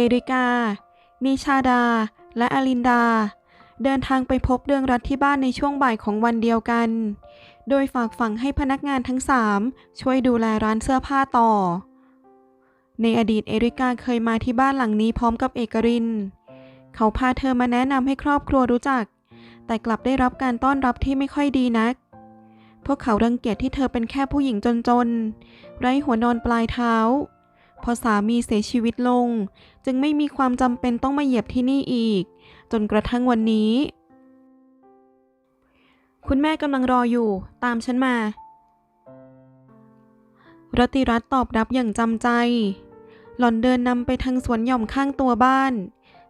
เอริกา นิชาดา และอลินดา เดินทางไปพบเรื่องรัฐที่บ้านในช่วงบ่ายของวันเดียวกัน โดยฝากฝังให้พนักงานทั้งสามช่วยดูแลร้านเสื้อผ้าต่อ ในอดีตเอริกาเคยมาที่บ้านหลังนี้พร้อมกับเอกริน เขาพาเธอมาแนะนำให้ครอบครัวรู้จัก แต่กลับได้รับการต้อนรับที่ไม่ค่อยดีนักพวกเขารังเกียจที่เธอเป็นแค่ผู้หญิงจนๆ ไร้หัวนอนปลายเท้า พอสามีเสียชีวิตลง จึงไม่มีความจำเป็นต้องมาเหยียบที่นี่อีก จนกระทั่งวันนี้ คุณแม่กำลังรออยู่ตามฉันมารติรัตตอบรับอย่างจำใจ หล่อนเดินนำไปทางสวนหย่อมข้างตัวบ้าน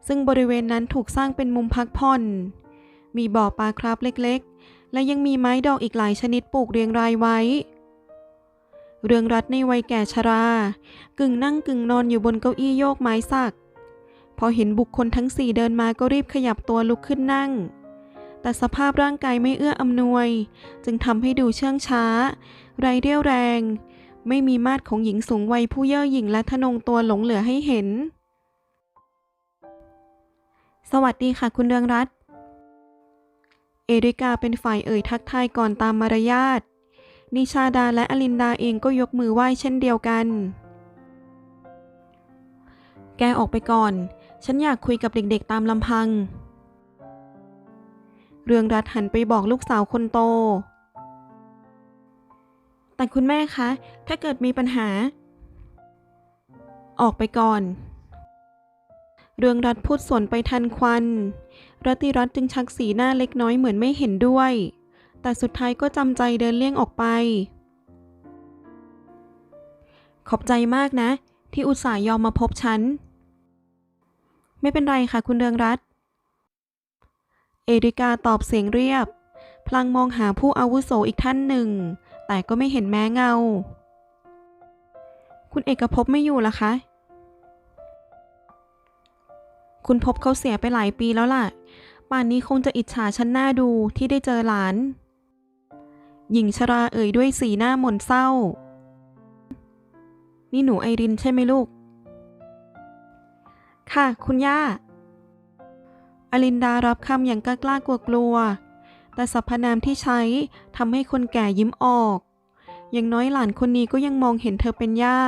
ซึ่งบริเวณนั้นถูกสร้างเป็นมุมพักผ่อน มีบ่อปลาคราฟเล็กๆ และยังมีไม้ดอกอีกหลายชนิดปลูกเรียงรายไว้ เรืองรัตในวัยแก่ชรา กึ่งนั่งกึ่งนอนอยู่บนเก้าอี้โยกไม้สัก พอเห็นบุคคลทั้งสี่เดินมาก็รีบขยับตัวลุกขึ้นนั่ง แต่สภาพร่างกายไม่เอื้ออำนวย จึงทำให้ดูเชื่องช้า ไรเรี่ยวแรง ไม่มีมาดของหญิงสูงวัยผู้เย่อหยิ่งและทะนงตัวหลงเหลือให้เห็น สวัสดีค่ะคุณเรืองรัตเอริกาเป็นฝ่ายเอ่ยทักทายก่อนตามมารยาท นิชาดาและอลินดาเองก็ยกมือไหว้เช่นเดียวกัน แกออกไปก่อน ฉันอยากคุยกับเด็กๆตามลำพัง เรืองรัตหันไปบอกลูกสาวคนโต แต่คุณแม่คะ ถ้าเกิดมีปัญหา ออกไปก่อน เรืองรัตพูดสวนไปทันควัน รัติรัตจึงชักสีหน้าเล็กน้อยเหมือนไม่เห็นด้วย แต่สุดท้ายก็จำใจเดินเลี่ยงออกไป ขอบใจมากนะ ที่อุตส่าห์ยอมมาพบฉัน ไม่เป็นไรค่ะคุณเรืองรัตเอริกาตอบเสียงเรียบ พลางมองหาผู้อาวุโสอีกท่านหนึ่ง แต่ก็ไม่เห็นแม้เงา คุณเอกภพไม่อยู่ละคะ คุณพบเขาเสียไปหลายปีแล้วล่ะ ป่านนี้คงจะอิจฉาฉันหน้าดูที่ได้เจอหลาน หญิงชราเอ่ยด้วยสีหน้าหม่นเศร้า นี่หนูไอรินใช่ไหมลูก ค่ะ คุณย่า อลินดารับคำอย่างกล้ากลัวกลัว แต่สรรพนามที่ใช้ทำให้คนแก่ยิ้มออก อย่างน้อยหลานคนนี้ก็ยังมองเห็นเธอเป็นย่า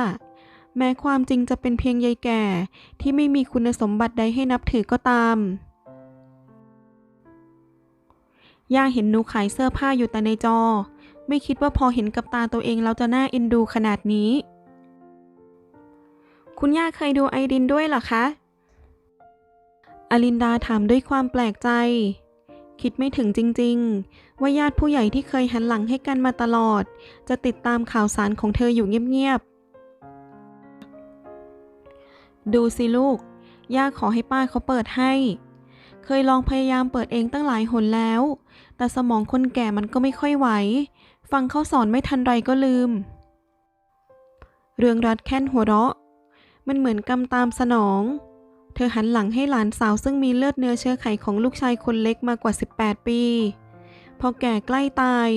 แม้ความจริงจะเป็นเพียงยายแก่ที่ไม่มีคุณสมบัติใดให้นับถือก็ตาม ย่าเห็นหนูขายเสื้อผ้าอยู่แต่ในจอ ไม่คิดว่าพอเห็นกับตาตัวเองแล้วจะน่าเอ็นดูขนาดนี้ คุณย่าเคยดูไอรินด้วยหรอคะ อลินดาถามด้วยความแปลกใจ คิดไม่ถึงจริง ๆ ว่าญาติผู้ใหญ่ที่เคยหันหลังให้กันมาตลอด จะติดตามข่าวสารของเธออยู่เงียบๆ ดูสิลูก ย่าขอให้ป้าเขาเปิดให้ เคยลองพยายามเปิดเองตั้งหลายหนแล้ว แต่สมองคนแก่มันก็ไม่ค่อยไหว ฟังเขาสอนไม่ทันไรก็ลืม เรืองรัดแค้นหัวเราะ มันเหมือนกำตามสนอง เธอหันหลังให้หลานสาวซึ่งมีเลือดเนื้อเชื้อไขของลูกชายคนเล็กมากว่า 18 ปี พอแก่ใกล้ตาย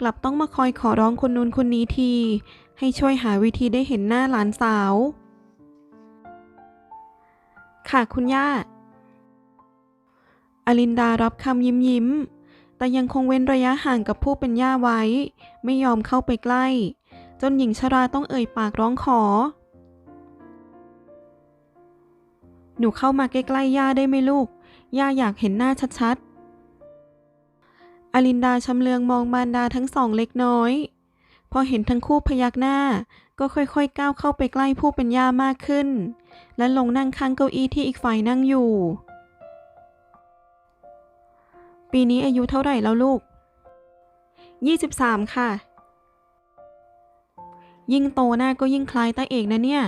กลับต้องมาคอยขอร้องคนนู้นคนนี้ที ให้ช่วยหาวิธีได้เห็นหน้าหลานสาว ค่ะคุณย่า อลินดารับคำยิ้มยิ้ม แต่ยังคงเว้นระยะห่างกับผู้เป็นย่าไว้ ไม่ยอมเข้าไปใกล้ จนหญิงชราต้องเอ่ยปากร้องขอ หนูเข้ามาใกล้ๆย่าได้ไหมลูก ย่าอยากเห็นหน้าชัดๆ อลินดาชำเลืองมองมารดาทั้งสองเล็กน้อย พอเห็นทั้งคู่พยักหน้า ก็ค่อยๆก้าวเข้าไปใกล้ผู้เป็นย่ามากขึ้น และลงนั่งข้างเก้าอี้ที่อีกฝ่ายนั่งอยู่ ปีนี้อายุเท่าไหร่แล้วลูก 23 ค่ะ ยิ่งโตหน้าก็ยิ่งคล้ายตาเอกนะเนี่ย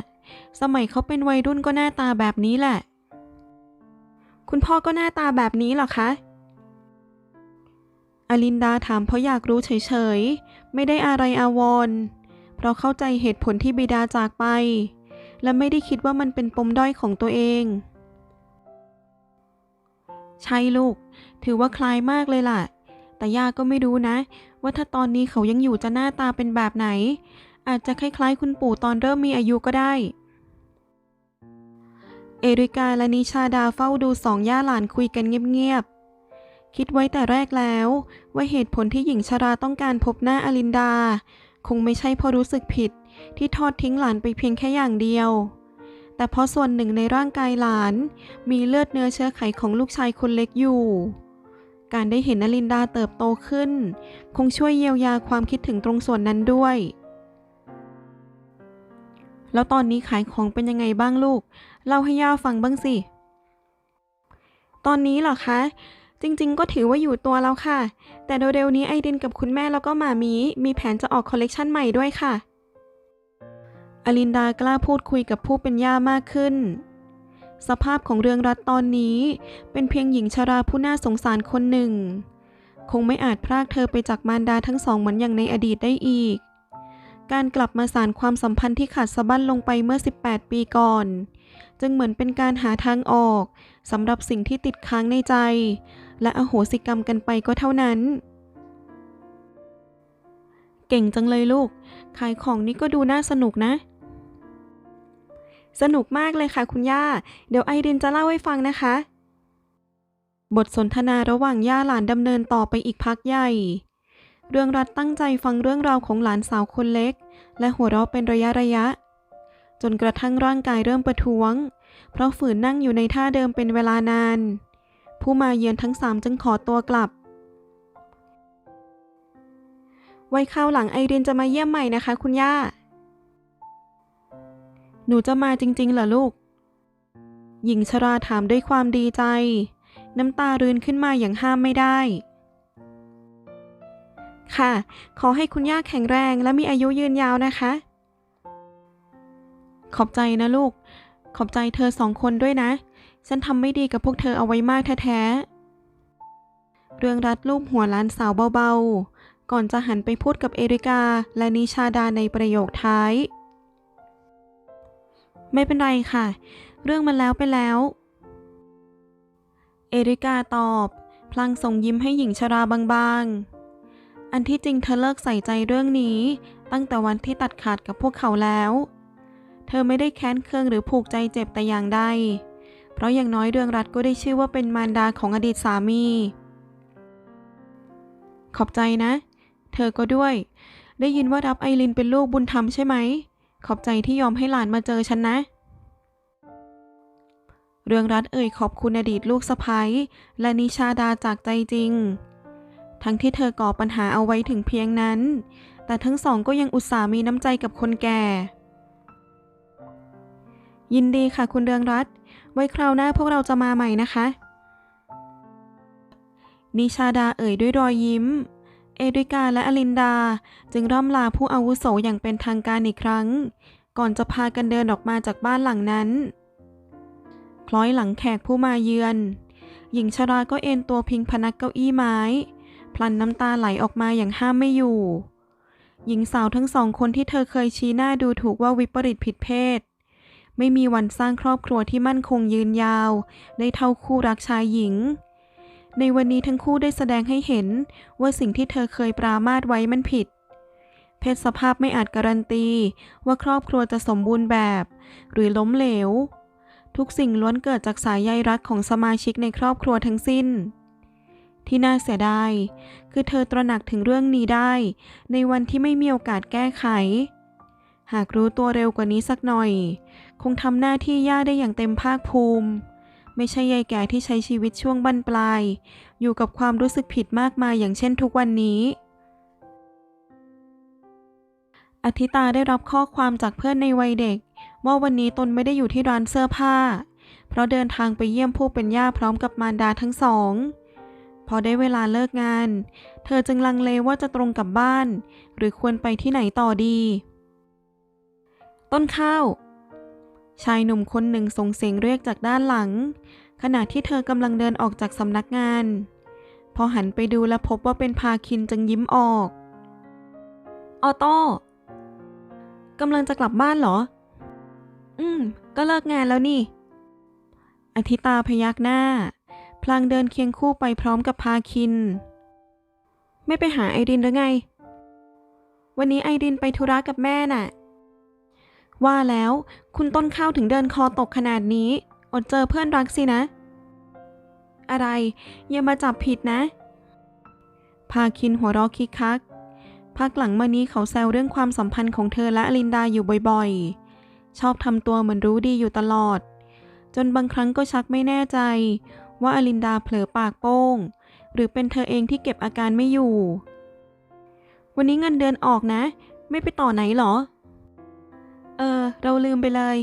สมัยเขาเป็นวัยรุ่นก็หน้าตาแบบนี้แหละ คุณพ่อก็หน้าตาแบบนี้หรอคะ อลินดาถามเพราะอยากรู้เฉยๆ ไม่ได้อะไรอาวรณ์เพราะเข้าใจเหตุผลที่บิดาจากไป และไม่ได้คิดว่ามันเป็นปมด้อยของตัวเอง ใช่ลูก ถือว่าคล้ายมากเลยล่ะ แต่ย่าก็ไม่รู้นะ ว่าถ้าตอนนี้เขายังอยู่จะหน้าตาเป็นแบบไหน อาจจะคล้ายๆคุณปู่ตอนเริ่มมีอายุก็ได้ เอริกาและนิชาดาเฝ้าดูสองย่าหลานคุยกันเงียบๆ คิดไว้แต่แรกแล้ว ว่าเหตุผลที่หญิงชราต้องการพบหน้าอลินดา คงไม่ใช่เพราะรู้สึกผิดที่ทอดทิ้งหลานไปเพียงแค่อย่างเดียว แต่เพราะส่วนหนึ่งในร่างกายหลาน มีเลือดเนื้อเชื้อไขของลูกชายคนเล็กอยู่ การได้เห็นอลินดาเติบโตขึ้น คงช่วยเยียวยาความคิดถึงตรงส่วนนั้นด้วย แล้วตอนนี้ขายของเป็นยังไงบ้างลูก เล่าให้ย่าฟังบ้างสิ ตอนนี้เหรอคะ จริงๆ ก็ถือว่าอยู่ตัวแล้วค่ะ แต่เร็วๆนี้ไอดินกับคุณแม่แล้วก็หมามีมีแผนจะออกคอลเลกชันใหม่ด้วยค่ะ อลินดากล้าพูดคุยกับผู้เป็นย่ามากขึ้น สภาพของเรืองรัตตอนนี้เป็นเพียงหญิงชราผู้น่าสงสารคนหนึ่ง คงไม่อาจพรากเธอไปจากมารดาทั้งสองเหมือนอย่างในอดีตได้อีก การกลับมาสานความสัมพันธ์ที่ขาดสะบั้นลงไปเมื่อ 18 ปีก่อน จึงเหมือนเป็นการหาทางออกสำหรับสิ่งที่ติดค้างในใจ และอโหสิกรรมกันไปก็เท่านั้นเก่งจังเลยลูก ขายของนี่ก็ดูน่าสนุกนะ สนุกมากเลยค่ะคุณย่า เดี๋ยวไอรินจะเล่าให้ฟังนะคะ บทสนทนาระหว่างย่าหลานดำเนินต่อไปอีกพักใหญ่ เรื่องรัฐตั้งใจฟังเรื่องราวของหลานสาวคนเล็ก และหัวเราะเป็นระยะระยะ จนกระทั่งร่างกายเริ่มประท้วง เพราะฝืนนั่งอยู่ในท่าเดิมเป็นเวลานาน ผู้มาเยือนทั้งสามจึงขอตัวกลับ ไว้คราวหลังไอรินจะมาเยี่ยมใหม่นะคะ คุณย่า นูจะมาจริงๆเหรอลูก หญิงชราถามด้วยความดีใจ น้ำตารืนขึ้นมาอย่างห้ามไม่ได้ ค่ะ ขอให้คุณย่าแข็งแรงและมีอายุยืนยาวนะคะ ขอบใจนะลูก ขอบใจเธอสองคนด้วยนะ ฉันทำไม่ดีกับพวกเธอเอาไว้มากแท้ๆ เรื่องรัดรูปหัวล้านสาวเบาๆ ก่อนจะหันไปพูดกับเอริกาและนิชาดาในประโยคท้าย ไม่เป็นไรค่ะ เรื่องมันแล้วไปแล้ว เอริกาตอบ พลางส่งยิ้มให้หญิงชราบางๆ อันที่จริงเธอเลิกใส่ใจเรื่องนี้ ตั้งแต่วันที่ตัดขาดกับพวกเขาแล้ว เธอไม่ได้แค้นเคืองหรือผูกใจเจ็บแต่อย่างใด เพราะอย่างน้อยเรื่องรัฐก็ได้ชื่อว่าเป็นมารดาของอดีตสามี ขอบใจนะ เธอก็ด้วย ได้ยินว่ารับไอรินเป็นลูกบุญธรรมใช่ไหม ขอบใจที่ยอมให้หลานมาเจอฉันนะ เรื่องรัฐเอ่ยขอบคุณอดีตลูกสะพ้ยและนิชาดาจากใจจริง ทั้งที่เธอก่อปัญหาเอาไว้ถึงเพียงนั้น แต่ทั้งสองก็ยังอุตส่าห์มีน้ำใจกับคนแก่ ยินดีค่ะคุณเรืองรัตน์ไว้คราวหน้าพวกเราจะมาใหม่นะคะ นิชาดาเอ่ยด้วยรอยยิ้ม เอริกาและอลินดา จึงร่ำลาผู้อาวุโสอย่างเป็นทางการอีกครั้ง ก่อนจะพากันเดินออกมาจากบ้านหลังนั้น คล้อยหลังแขกผู้มาเยือน หญิงชราก็เอนตัวพิงพนักเก้าอี้ไม้ พลันน้ำตาไหลออกมาอย่างห้ามไม่อยู่ หญิงสาวทั้งสองคนที่เธอเคยชี้หน้าดูถูกว่าวิปริตผิดเพศ ไม่มีวันสร้างครอบครัวที่มั่นคงยืนยาว ได้เท่าคู่รักชายหญิง ในวันนี้ทั้งคู่ได้แสดงให้เห็นว่าสิ่งที่เธอเคยปรามาสไว้มันผิด เพศสภาพไม่อาจการันตี ว่าครอบครัวจะสมบูรณ์แบบ หรือล้มเหลว ทุกสิ่งล้วนเกิดจากสายใยรักของสมาชิกในครอบครัวทั้งสิ้น ที่น่าเสียดายคือเธอตระหนักถึงเรื่องนี้ได้ ในวันที่ไม่มีโอกาสแก้ไข หากรู้ตัวเร็วกว่านี้สักหน่อย คงทำหน้าที่ย่าได้อย่างเต็มภาคภูมิ ไม่ใช่ยายแก่ที่ใช้ชีวิตช่วงบั้นปลาย อยู่กับความรู้สึกผิดมากมายอย่างเช่นทุกวันนี้ อธิตาได้รับข้อความจากเพื่อนในวัยเด็ก ว่าวันนี้ตนไม่ได้อยู่ที่ร้านเสื้อผ้า เพราะเดินทางไปเยี่ยมผู้เป็นย่าพร้อมกับมารดาทั้งสอง พอได้เวลาเลิกงาน เธอจึงลังเลว่าจะตรงกลับบ้าน หรือควรไปที่ไหนต่อดี ต้นข้าว ชายหนุ่มคนหนึ่งส่งเสียงเรียกจากด้านหลัง ขณะที่เธอกำลังเดินออกจากสำนักงาน พอหันไปดูและพบว่าเป็นพาคินจึงยิ้มออก ออโต้กำลังจะกลับบ้านเหรอ อืม ก็เลิกงานแล้วนี่ อธิตาพยักหน้า พลางเดินเคียงคู่ไปพร้อมกับพาคิน ไม่ไปหาไอรินหรือไง วันนี้ไอรินไปธุระกับแม่น่ะ ว่าแล้ว คุณต้นข้าวถึงเดินคอตกขนาดนี้ อดเจอเพื่อนรักสินะ อะไร อย่ามาจับผิดนะ พาคินหัวเราะคิกคัก พักหลังมานี้เขาแซวเรื่องความสัมพันธ์ของเธอและอลินดาอยู่บ่อยๆ ชอบทำตัวเหมือนรู้ดีอยู่ตลอด จนบางครั้งก็ชักไม่แน่ใจ ว่าอลินดาเผลอปากโป้ง หรือเป็นเธอเองที่เก็บอาการไม่อยู่ วันนี้เงินเดือนออกนะ ไม่ไปต่อไหนหรอ ออ เราลืมไปเลย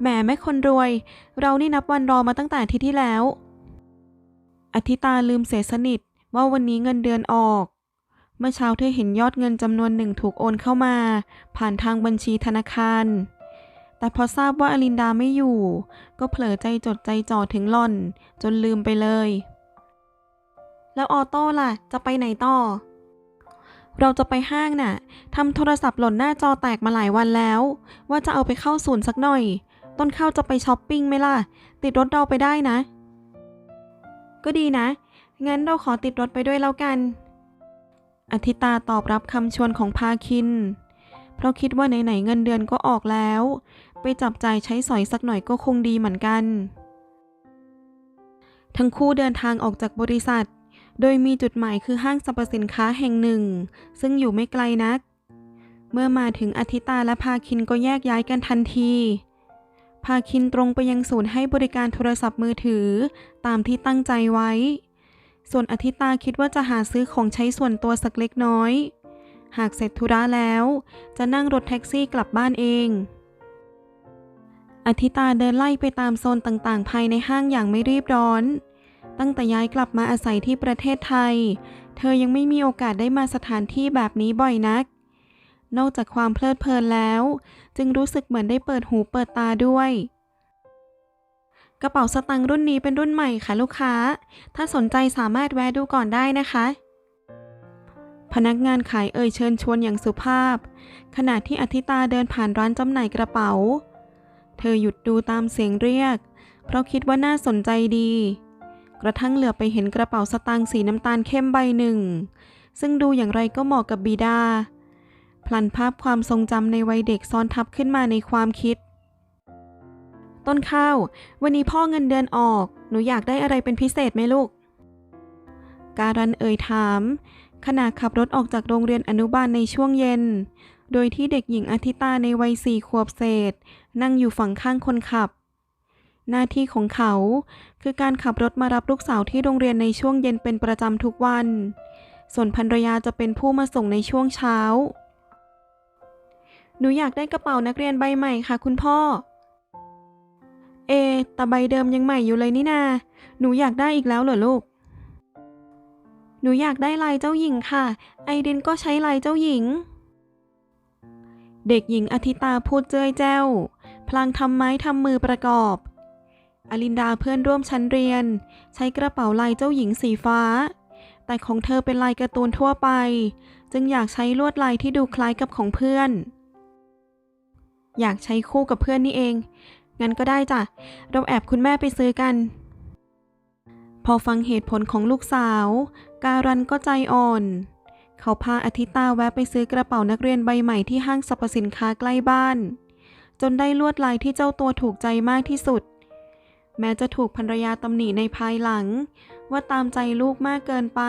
แหมแม่คนรวย เรานี่นับวันรอมาตั้งแต่อาทิตย์ที่แล้ว อธิตาลืมเสียสนิทว่าวันนี้เงินเดือนออก เมื่อเช้าเธอเห็นยอดเงินจำนวนหนึ่งถูกโอนเข้ามา ผ่านทางบัญชีธนาคาร แต่พอทราบว่าอลินดาไม่อยู่ ก็เผลอใจจดใจจ่อถึงหล่อน จนลืมไปเลย แล้วออโต้ล่ะ จะไปไหนต่อ เราจะไปห้างน่ะทำโทรศัพท์หล่นหน้าจอแตกมาหลายวันแล้ว ว่าจะเอาไปเข้าศูนย์สักหน่อย ต้นข้าวจะไปช้อปปิ้งไหมล่ะ ติดรถเราไปได้นะ ก็ดีนะ งั้นเราขอติดรถไปด้วยแล้วกัน อธิตาตอบรับคำชวนของพาคิน เพราะคิดว่าไหนๆเงินเดือนก็ออกแล้ว ไปจับจ่ายใช้สอยสักหน่อยก็คงดีเหมือนกัน ทั้งคู่เดินทางออกจากบริษัท โดยมีจุดหมายคือห้างสรรพสินค้าแห่งหนึ่ง ซึ่งอยู่ไม่ไกลนัก เมื่อมาถึงอธิตาและพาคินก็แยกย้ายกันทันที พาคินตรงไปยังศูนย์ให้บริการโทรศัพท์มือถือตามที่ตั้งใจไว้ ส่วนอธิตาคิดว่าจะหาซื้อของใช้ส่วนตัวสักเล็กน้อย หากเสร็จธุระแล้ว จะนั่งรถแท็กซี่กลับบ้านเองอธิตาเดินไล่ไปตามโซนต่างๆ ภายในห้างอย่างไม่รีบร้อน ตั้งแต่ย้ายกลับมาอาศัยที่ประเทศไทย เธอยังไม่มีโอกาสได้มาสถานที่แบบนี้บ่อยนัก นอกจากความเพลิดเพลินแล้ว จึงรู้สึกเหมือนได้เปิดหูเปิดตาด้วย กระเป๋าสตางค์รุ่นนี้เป็นรุ่นใหม่ค่ะลูกค้า ถ้าสนใจสามารถแวะดูก่อนได้นะคะ พนักงานขายเอ่ยเชิญชวนอย่างสุภาพ ขณะที่อธิตาเดินผ่านร้านจำหน่ายกระเป๋า เธอหยุดดูตามเสียงเรียก เพราะคิดว่าน่าสนใจดี กระทั่งเหลือไปเห็นกระเป๋าสตางค์สีน้ำตาลเข้มใบหนึ่ง ซึ่งดูอย่างไรก็เหมาะกับบีดา พลันภาพความทรงจำในวัยเด็กซ้อนทับขึ้นมาในความคิด ต้นข้าว วันนี้พ่อเงินเดือนออก หนูอยากได้อะไรเป็นพิเศษไหมลูก การันเอ่ยถาม ขณะขับรถออกจากโรงเรียนอนุบาลในช่วงเย็น โดยที่เด็กหญิงอธิตาในวัยสี่ขวบเศษ นั่งอยู่ฝั่งข้างคนขับหน้าที่ของเขา คือการขับรถมารับลูกสาวที่โรงเรียนในช่วงเย็นเป็นประจำทุกวัน ส่วนภรรยาจะเป็นผู้มาส่งในช่วงเช้า หนูอยากได้กระเป๋านักเรียนใบใหม่ค่ะ คุณพ่อ เอ แต่ใบเดิมยังใหม่อยู่เลยนี่นา หนูอยากได้อีกแล้วเหรอลูก หนูอยากได้ลายเจ้าหญิงค่ะ ไอรินก็ใช้ลายเจ้าหญิง เด็กหญิงอธิตาพูดเจ้ยแจ้ว พลางทำไม้ทำมือประกอบ อลินดาเพื่อนร่วมชั้นเรียน ใช้กระเป๋าลายเจ้าหญิงสีฟ้า แต่ของเธอเป็นลายการ์ตูนทั่วไป จึงอยากใช้ลวดลายที่ดูคล้ายกับของเพื่อน อยากใช้คู่กับเพื่อนนี่เอง งั้นก็ได้จ้ะ เราแอบคุณแม่ไปซื้อกัน พอฟังเหตุผลของลูกสาว การันก็ใจอ่อน เขาพาอาทิตาแวะไปซื้อกระเป๋านักเรียนใบใหม่ที่ห้างสรรพสินค้าใกล้บ้าน จนได้ลวดลายที่เจ้าตัวถูกใจมากที่สุด แม้จะถูกภรรยาตำหนิในภายหลัง ว่าตามใจลูกมากเกินไป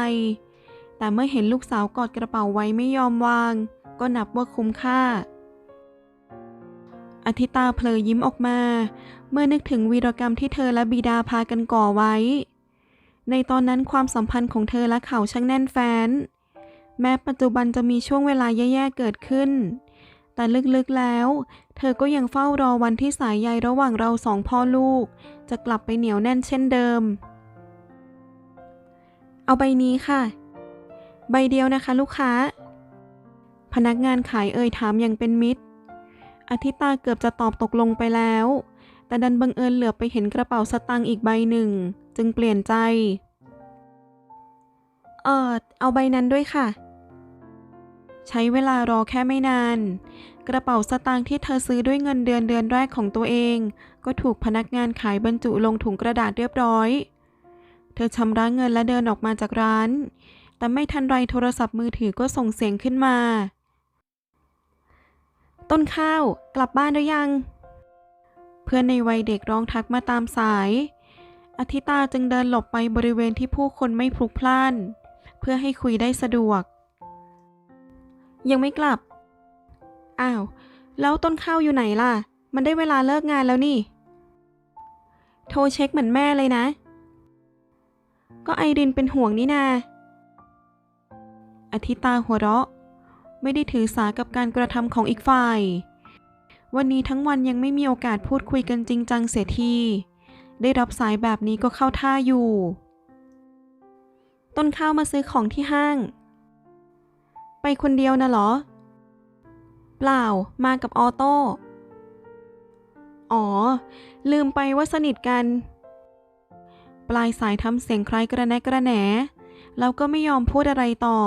แต่เมื่อเห็นลูกสาวกอดกระเป๋าไว้ไม่ยอมวาง ก็นับว่าคุ้มค่า อธิตาเผลอยิ้มออกมา เมื่อนึกถึงวีรกรรมที่เธอและบิดาพากันก่อไว้ ในตอนนั้นความสัมพันธ์ของเธอและเขาช่างแน่นแฟ้น แม้ปัจจุบันจะมีช่วงเวลาแย่ๆเกิดขึ้น แต่ลึกๆแล้ว เธอก็ยังเฝ้ารอวันที่สายใยระหว่างเราสองพ่อลูก จะกลับไปเหนียวแน่นเช่นเดิม เอาใบนี้ค่ะ ใบเดียวนะคะลูกค้า พนักงานขายเอ่ยถามอย่างเป็นมิตร อธิตาเกือบจะตอบตกลงไปแล้ว แต่ดันบังเอิญเหลือบไปเห็นกระเป๋าสตางค์อีกใบหนึ่ง จึงเปลี่ยนใจ เออเอาใบนั้นด้วยค่ะ ใช้เวลารอแค่ไม่นาน กระเป๋าสตางค์ที่เธอซื้อด้วยเงินเดือนเดือนแรกของตัวเอง ก็ถูกพนักงานขายบรรจุลงถุงกระดาษเรียบร้อย เธอชำระเงินและเดินออกมาจากร้าน แต่ไม่ทันไรโทรศัพท์มือถือก็ส่งเสียงขึ้นมา ต้นข้าวกลับบ้านหรือยัง เพื่อนในวัยเด็กร้องทักมาตามสาย อธิตาจึงเดินหลบไปบริเวณที่ผู้คนไม่พลุกพล่าน เพื่อให้คุยได้สะดวก ยังไม่กลับ อ้าว แล้วต้นข้าวอยู่ไหนล่ะ มันได้เวลาเลิกงานแล้วนี่ โทรเช็คเหมือนแม่เลยนะ ก็ไอรินเป็นห่วงนี่นา อธิตาหัวเราะ ไม่ได้ถือสากับการกระทำของอีกฝ่าย วันนี้ทั้งวันยังไม่มีโอกาสพูดคุยกันจริงจังเสียทีได้รับสายแบบนี้ก็เข้าท่าอยู่ ต้นข้าวมาซื้อของที่ห้าง ไปคนเดียวนะเหรอ เปล่า มากับออโต้ อ๋อ ลืมไปว่าสนิทกัน ปลายสายทำเสียงคล้ายกระแนกระแหน แล้วก็ไม่ยอมพูดอะไรต่อ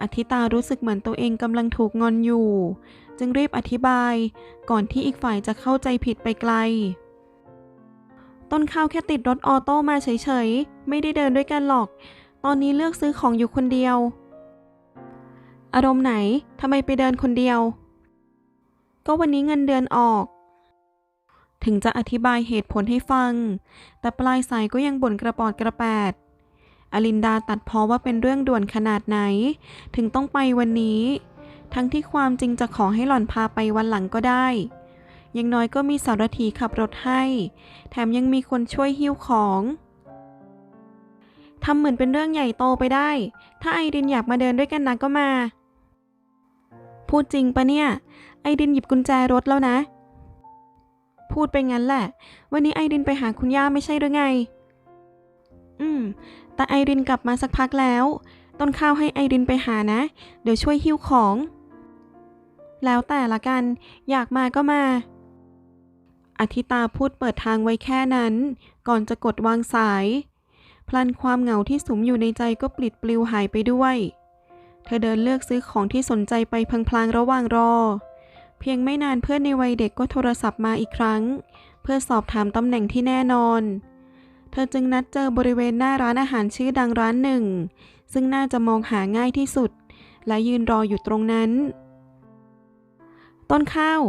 อธิตารู้สึกเหมือนตัวเองกำลังถูกงอนอยู่ จึงรีบอธิบายก่อนที่อีกฝ่ายจะเข้าใจผิดไปไกล ต้นข้าวแค่ติดรถออโต้มาเฉยๆ ไม่ได้เดินด้วยกันหรอก ตอนนี้เลือกซื้อของอยู่คนเดียว อารมณ์ไหนทำไมไปเดินคนเดียว ก็วันนี้เงินเดือนออก ถึงจะอธิบายเหตุผลให้ฟัง แต่ปลายสายก็ยังบ่นกระปอดกระแปด อลินดาตัดเพอว่าเป็นเรื่องด่วนขนาดไหน ถึงต้องไปวันนี้ ทั้งที่ความจริงจะขอให้หล่อนพาไปวันหลังก็ได้ยังน้อยก็มีสารถีขับรถให้ แถมยังมีคนช่วยหิ้วของ ทำเหมือนเป็นเรื่องใหญ่โตไปได้ ถ้าไอรินอยากมาเดินด้วยกันนะก็มา พูดจริงปะเนี่ย ไอรินหยิบกุญแจรถแล้วนะ พูดไปงั้นแหละ วันนี้ไอรินไปหาคุณย่าไม่ใช่หรือไง อืม แต่ไอรินกลับมาสักพักแล้ว ต้นข้าวให้ไอรินไปหานะ เดี๋ยวช่วยหิ้วของ แล้วแต่ละกัน อยากมาก็มาอธิตาพูดเปิดทางไว้แค่นั้น ก่อนจะกดวางสาย พลันความเหงาที่สุมอยู่ในใจก็ปลิดปลิวหายไปด้วย เธอเดินเลือกซื้อของที่สนใจไปพลางๆระหว่างรอ เพียงไม่นานเพื่อนในวัยเด็กก็โทรศัพท์มาอีกครั้ง เพื่อสอบถามตำแหน่งที่แน่นอน เธอจึงนัดเจอบริเวณหน้าร้านอาหารชื่อดังร้านหนึ่ง ซึ่งน่าจะมองหาง่ายที่สุด และยืนรออยู่ตรงนั้น ต้นข้าว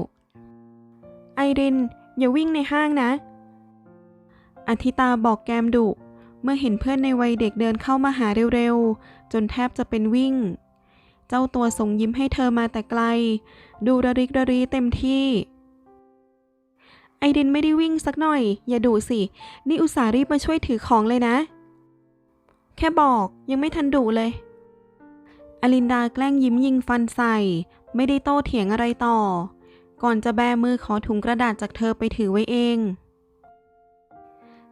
ไอริน อย่าวิ่งในห้างนะ อธิตาบอกแกมดุเมื่อเห็นเพื่อนในวัยเด็กเดินเข้ามาหาเร็วๆ จนแทบจะเป็นวิ่ง เจ้าตัวส่งยิ้มให้เธอมาแต่ไกล ดูระริกระรีเต็มที่ ไอรินไม่ได้วิ่งสักหน่อย อย่าดุสิ นี่อุตส่าห์รีบมาช่วยถือของเลยนะ แค่บอกยังไม่ทันดุเลย อลินดาแกล้งยิ้มยิงฟันใส่ ไม่ได้โต้เถียงอะไรต่อ ก่อนจะแบมือขอถุงกระดาษจากเธอไปถือไว้เอง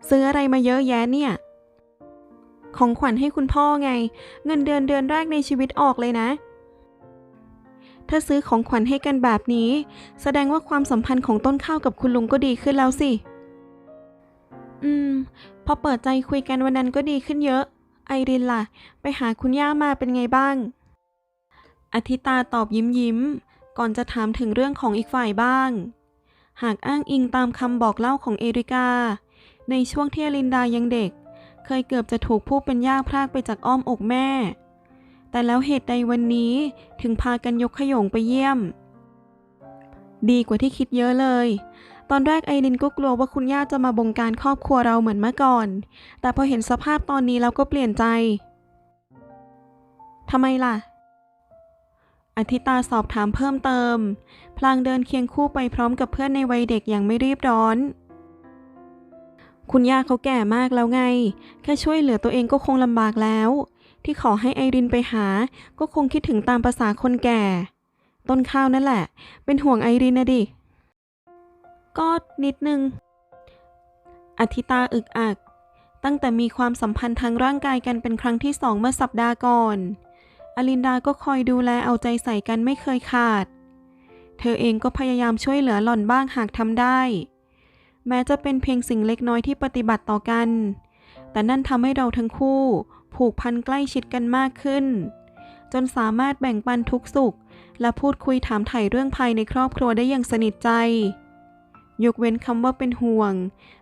ซื้ออะไรมาเยอะแยะเนี่ยของขวัญให้คุณพ่อไง เงินเดือนเดือนแรกในชีวิตออกเลยนะ ถ้าซื้อของขวัญให้กันแบบนี้ แสดงว่าความสัมพันธ์ของต้นข้าวกับคุณลุงก็ดีขึ้นแล้วสิ อืม พอเปิดใจคุยกันวันนั้นก็ดีขึ้นเยอะ ไอรินล่ะ ไปหาคุณย่ามาเป็นไงบ้าง อธิตาตอบยิ้มยิ้ม ก่อนจะถามถึงเรื่องของอีกฝ่ายบ้าง หากอ้างอิงตามคำบอกเล่าของเอริกา ในช่วงที่อลินดายังเด็ก เคยเกือบจะถูกผู้เป็นย่าพรากไปจากอ้อมอกแม่ แต่แล้วเหตุใดวันนี้ถึงพากันยกขยงไปเยี่ยม ดีกว่าที่คิดเยอะเลย ตอนแรกไอรินก็กลัวว่าคุณย่าจะมาบงการครอบครัวเราเหมือนเมื่อก่อน แต่พอเห็นสภาพตอนนี้แล้วก็เปลี่ยนใจทำไมล่ะ อธิตาสอบถามเพิ่มเติม พลางเดินเคียงคู่ไปพร้อมกับเพื่อนในวัยเด็กอย่างไม่รีบร้อนคุณย่าเขาแก่มากแล้วไง แค่ช่วยเหลือตัวเองก็คงลำบากแล้ว ที่ขอให้ไอรินไปหา ก็คงคิดถึงตามภาษาคนแก่ ต้นข้าวนั่นแหละ เป็นห่วงไอรินนะดิ ก็นิดนึง อธิตาอึกอัก ตั้งแต่มีความสัมพันธ์ทางร่างกายกันเป็นครั้งที่สองเมื่อสัปดาห์ก่อน อลินดาก็คอยดูแลเอาใจใส่กันไม่เคยขาด เธอเองก็พยายามช่วยเหลือหล่อนบ้างหากทำได้ แม้จะเป็นเพียงสิ่งเล็กน้อยที่ปฏิบัติต่อกัน แต่นั่นทำให้เราทั้งคู่ ผูกพันใกล้ชิดกันมากขึ้น จนสามารถแบ่งปันทุกสุข และพูดคุยถามไถ่เรื่องภายในครอบครัวได้อย่างสนิทใจ ยกเว้นคำว่าเป็นห่วง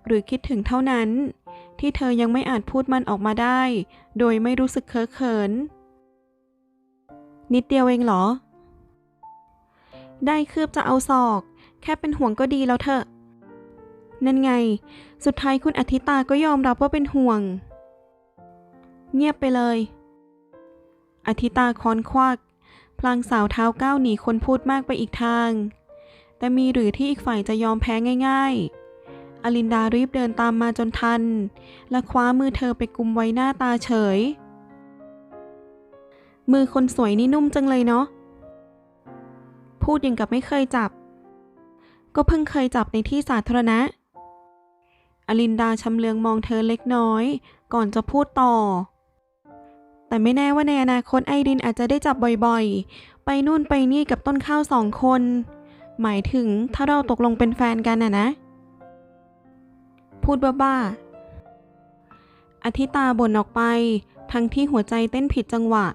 หรือคิดถึงเท่านั้น ที่เธอยังไม่อาจพูดมันออกมาได้ โดยไม่รู้สึกเคอะเขิน นิดเดียวเองเหรอ ได้คืบจะเอาศอก แค่เป็นห่วงก็ดีแล้วเถอะนั่นไง สุดท้ายคุณอธิตาก็ยอมรับว่าเป็นห่วง เงียบไปเลย อธิตาค้อนควัก พลางสาวเท้าก้าวหนีคนพูดมากไปอีกทาง แต่มีหรือที่อีกฝ่ายจะยอมแพ้ง่าย ๆ อลินดารีบเดินตามมาจนทัน และคว้ามือเธอไปกุมไว้หน้าตาเฉย มือคนสวยนี่นุ่มจังเลยเนาะ พูดยังกับไม่เคยจับ ก็เพิ่งเคยจับในที่สาธารณะอลินดาชำเลืองมองเธอเล็กน้อย ก่อนจะพูดต่อ แต่ไม่แน่ว่าในอนาคตไอรินอาจจะได้จับบ่อยๆ ไปนู่นไปนี่กับต้นข้าวสองคน หมายถึงถ้าเราตกลงเป็นแฟนกันอะนะ พูดบ้าๆอธิตาบ่นออกไป ทั้งที่หัวใจเต้นผิดจังหวะ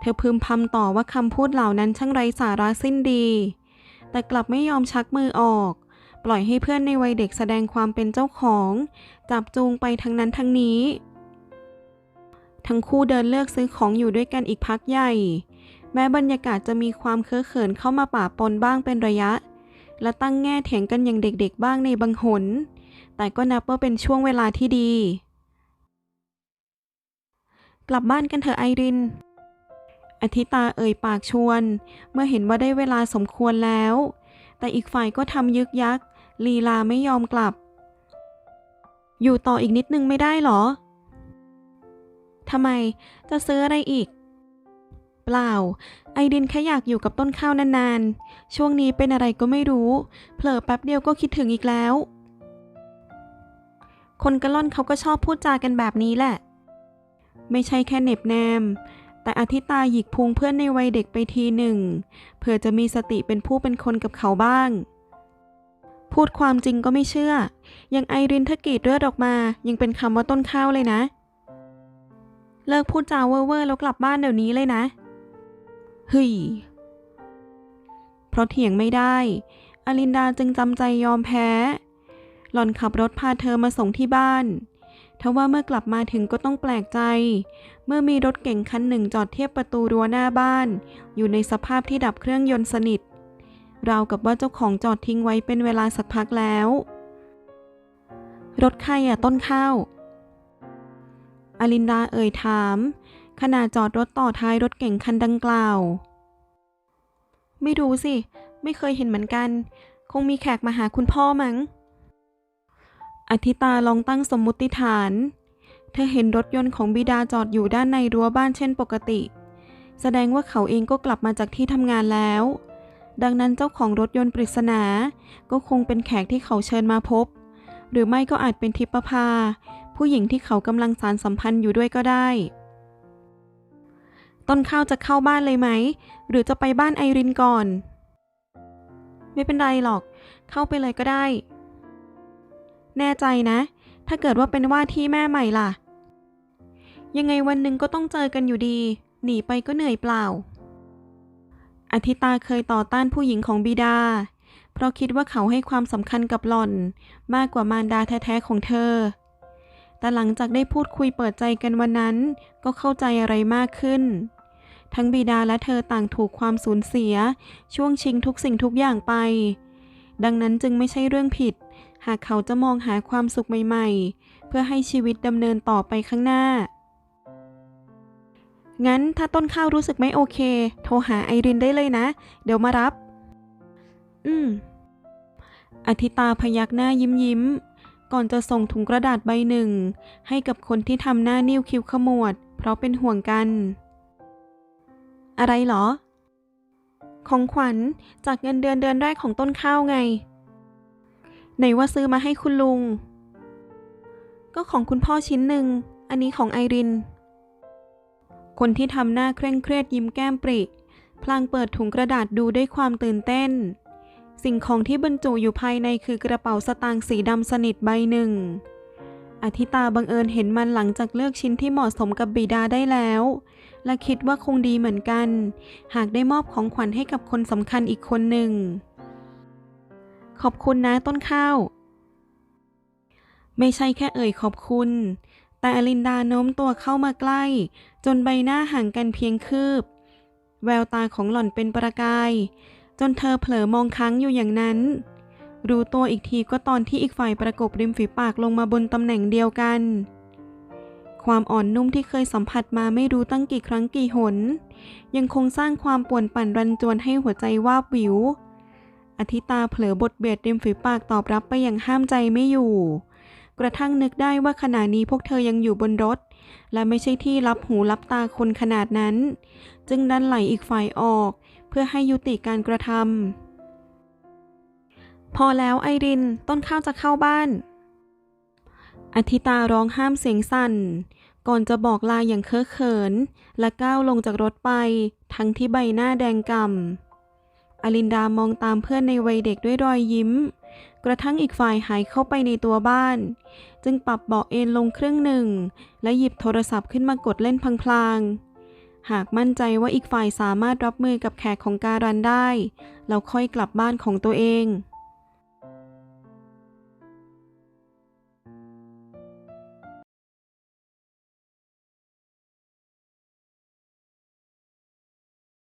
เธอพึมพำต่อว่าคำพูดเหล่านั้นช่างไร้สาระสิ้นดี แต่กลับไม่ยอมชักมือออก ปล่อยให้เพื่อนในวัยเด็กแสดงความเป็นเจ้าของ จับจูงไปทั้งนั้นทั้งนี้ ทั้งคู่เดินเลือกซื้อของอยู่ด้วยกันอีกพักใหญ่ แม้บรรยากาศจะมีความเคอะเขินเข้ามาป่าปนบ้างเป็นระยะ และตั้งแง่เถียงกันอย่างเด็กๆบ้างในบางหน แต่ก็นับว่าเป็นช่วงเวลาที่ดี กลับบ้านกันเถอะไอริน อธิตาเอ่ยปากชวน เมื่อเห็นว่าได้เวลาสมควรแล้ว แต่อีกฝ่ายก็ทำยึกยักลีลาไม่ยอมกลับ อยู่ต่ออีกนิดนึงไม่ได้หรอ ทำไมจะซื้ออะไรอีก เปล่า ไอดินแค่อยากอยู่กับต้นข้าวนานๆ ช่วงนี้เป็นอะไรก็ไม่รู้ เผลอแป๊บเดียวก็คิดถึงอีกแล้ว คนกระล่อนเขาก็ชอบพูดจากันแบบนี้แหละ ไม่ใช่แค่เน็บแนม แต่อธิตาหยิกพุงเพื่อนในวัยเด็กไปทีหนึ่งเผื่อจะมีสติเป็นผู้เป็นคนกับเขาบ้างพูดความจริงก็ไม่เชื่อ ยังไอรินทกรีดเลือดออกมา ยังเป็นคำว่าต้นข้าวเลยนะ เลิกพูดจาเว่อร์แล้วกลับบ้านเดี๋ยวนี้เลยนะเฮ้ยเพราะเถียงไม่ได้ อลินดาจึงจำใจยอมแพ้ หล่อนขับรถพาเธอมาส่งที่บ้านทว่าเมื่อกลับมาถึงก็ต้องแปลกใจ เมื่อมีรถเก๋งคันหนึ่งจอดเทียบประตูรั้วหน้าบ้าน อยู่ในสภาพที่ดับเครื่องยนต์สนิท ราวกับว่าเจ้าของจอดทิ้งไว้เป็นเวลาสักพักแล้ว รถใครอะต้นข้าว อลินดาเอ่ยถาม ขณะจอดรถต่อท้ายรถเก่งคันดังกล่าว ไม่รู้สิ ไม่เคยเห็นเหมือนกัน คงมีแขกมาหาคุณพ่อมั้ง อธิตาลองตั้งสมมุติฐาน เธอเห็นรถยนต์ของบิดาจอดอยู่ด้านในรั้วบ้านเช่นปกติ แสดงว่าเขาเองก็กลับมาจากที่ทำงานแล้ว ดังนั้นเจ้าของรถยนต์ปริศนา ก็คงเป็นแขกที่เขาเชิญมาพบ หรือไม่ก็อาจเป็นทิพภา ผู้หญิงที่เขากำลังสารสัมพันธ์อยู่ด้วยก็ได้ ต้นข้าวจะเข้าบ้านเลยไหม หรือจะไปบ้านไอรินก่อน ไม่เป็นไรหรอก เข้าไปเลยก็ได้ แน่ใจนะ ถ้าเกิดว่าเป็นว่าที่แม่ใหม่ล่ะ ยังไงวันหนึ่งก็ต้องเจอกันอยู่ดี หนีไปก็เหนื่อยเปล่า อธิตาเคยต่อต้านผู้หญิงของบิดาเพราะคิดว่าเขาให้ความสำคัญกับหล่อน มากกว่ามารดาแท้ๆของเธอ แต่หลังจากได้พูดคุยเปิดใจกันวันนั้น ก็เข้าใจอะไรมากขึ้น ทั้งบิดาและเธอต่างถูกความสูญเสีย ช่วงชิงทุกสิ่งทุกอย่างไป ดังนั้นจึงไม่ใช่เรื่องผิด หากเขาจะมองหาความสุขใหม่ ๆ เพื่อให้ชีวิตดำเนินต่อไปข้างหน้า งั้นถ้าต้นข้าวรู้สึกไม่โอเค โทรหาไอรินได้เลยนะ เดี๋ยวมารับ อืมอธิตาพยักหน้ายิ้มยิ้ม ก่อนจะส่งถุงกระดาษใบหนึ่ง ให้กับคนที่ทำหน้านิ้วคิ้วขมวด เพราะเป็นห่วงกัน อะไรเหรอ ของขวัญจากเงินเดือนเดือนแรกของต้นข้าวไง ไหนว่าซื้อมาให้คุณลุง ก็ของคุณพ่อชิ้นหนึ่ง อันนี้ของไอริน คนที่ทำหน้าเคร่งเครียดยิ้มแก้มปริพลางเปิดถุงกระดาษดูด้วยความตื่นเต้น สิ่งของที่บรรจุอยู่ภายในคือกระเป๋าสตางค์สีดำสนิทใบหนึ่ง อธิตาบังเอิญเห็นมันหลังจากเลือกชิ้นที่เหมาะสมกับบิดาได้แล้ว และคิดว่าคงดีเหมือนกัน หากได้มอบของขวัญให้กับคนสำคัญอีกคนหนึ่ง ขอบคุณนะต้นข้าว ไม่ใช่แค่เอ่ยขอบคุณ แต่อลินดาโน้มตัวเข้ามาใกล้ จนใบหน้าห่างกันเพียงคืบ แววตาของหล่อนเป็นประกาย จนเธอเผลอมองค้างอยู่อย่างนั้น รู้ตัวอีกทีก็ตอนที่อีกฝ่ายประกบริมฝีปากลงมาบนตำแหน่งเดียวกัน ความอ่อนนุ่มที่เคยสัมผัสมาไม่รู้ตั้งกี่ครั้งกี่หน ยังคงสร้างความป่วนปั่นรันจวนให้หัวใจวาบวิว อธิตาเผลอบทเบียดริมฝีปากตอบรับไปอย่างห้ามใจไม่อยู่ กระทั่งนึกได้ว่าขณะนี้พวกเธอยังอยู่บนรถ และไม่ใช่ที่รับหูรับตาคนขนาดนั้น จึงดันไหลอีกฝ่ายออก พื่อให้ยุติการกระทำพอแล้วไอรินต้นข้าวจะเข้าบ้าน อธิตาร้องห้ามเสียงสั่น ก่อนจะบอกลาอย่างเคอะเขิน และก้าวลงจากรถไป ทั้งที่ใบหน้าแดงก่ำอลินดามองตามเพื่อนในวัยเด็กด้วยรอยยิ้ม กระทั่งอีกฝ่ายหายเข้าไปในตัวบ้าน จึงปรับเบาะเอนลงครึ่งหนึ่ง และหยิบโทรศัพท์ขึ้นมากดเล่นพลางๆ หากมั่นใจว่าอีกฝ่ายสามารถรับมือกับแขกของการันได้ เราค่อยกลับบ้านของตัวเอง